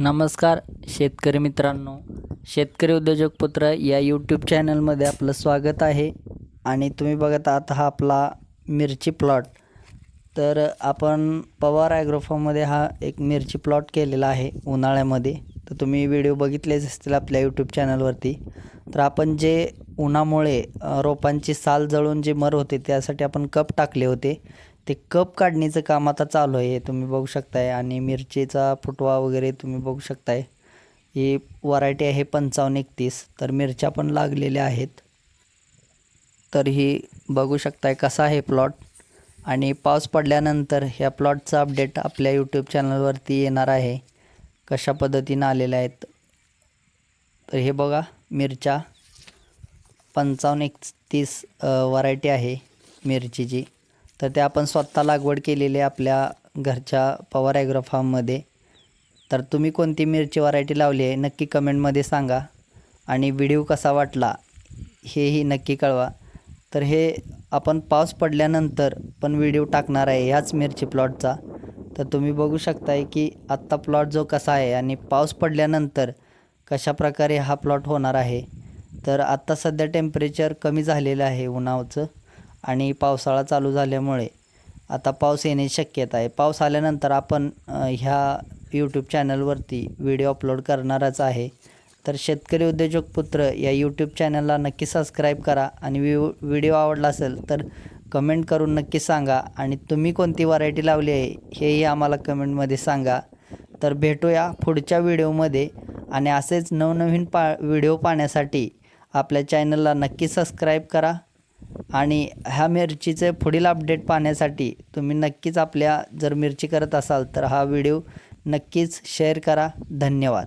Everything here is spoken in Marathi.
नमस्कार शेतकरी मित्रांनो. शेतकरी उद्योजक पुत्र या यूट्यूब चॅनलमध्ये आपलं स्वागत आहे. आणि तुम्ही बघत आहात हा आपला मिरची प्लॉट तर आपण पवार ॲग्रोफॉममध्ये हा एक मिरची प्लॉट केलेला आहे उन्हाळ्यामध्ये. तर तुम्ही व्हिडिओ बघितलेच असतील आपल्या यूट्यूब चॅनलवरती तर आपण जे उन्हामुळे रोपांची साल जळून जे मर होते त्यासाठी आपण कप टाकले होते. ते कप काढणीचं काम आता चालू आहे तुम्ही बघू शकताय. आणि मिरचीचा फुटवा वगैरे तुम्ही बघू शकताय. ही व्हरायटी आहे पंचावन्न एकतीस. तर मिरच्या पण लागलेल्या आहेत. तर ही बघू शकताय कसा आहे प्लॉट. आणि पाऊस पडल्यानंतर ह्या प्लॉटचा अपडेट आपल्या यूट्यूब चॅनलवरती येणार आहे. कशा पद्धतीनं आलेल्या आहेत. तर हे बघा मिरच्या. पंचावन्न एकतीस व्हरायटी आहे मिरचीची. तर ते आपण स्वतः लागवड केलेली आहे आपल्या घरच्या पवार ॲग्रो फार्ममध्ये. तर तुम्ही कोणती मिरची व्हरायटी लावली आहे नक्की कमेंटमध्ये सांगा. आणि व्हिडिओ कसा वाटला हेही नक्की कळवा. तर हे आपण पाऊस पडल्यानंतर पण व्हिडिओ टाकणार आहे ह्याच मिरची प्लॉटचा तर तुम्ही बघू शकताय की आत्ता प्लॉट जो कसा आहे आणि पाऊस पडल्यानंतर कशा प्रकारे हा प्लॉट होणार आहे. तर आत्ता सध्या टेम्परेचर कमी झालेलं आहे उन्हाचं. आणि पावसाळा चालू झाल्यामुळे आता पाऊस येण्याची शक्यता आहे. पाऊस आल्यानंतर आपण ह्या यूट्यूब चॅनलवरती व्हिडिओ अपलोड करणारच आहे. तर शेतकरी उद्योजक पुत्र या यूट्यूब चॅनलला नक्की सबस्क्राईब करा आणि व्हिव व्हिडिओ आवडला असेल तर कमेंट करून नक्की सांगा. आणि तुम्ही कोणती व्हरायटी लावली आहे हेही आम्हाला कमेंटमध्ये सांगा. तर भेटूया पुढच्या व्हिडिओमध्ये आणि असेच नवनवीन पा व्हिडिओ पाहण्यासाठी आपल्या चॅनलला नक्की सबस्क्राईब करा. आणि ह्या मिरचीचे पुढील अपडेट पाहण्यासाठी तुम्ही नक्कीच आपल्या जर मिरची करत असाल तर हा व्हिडिओ नक्कीच शेअर करा. धन्यवाद.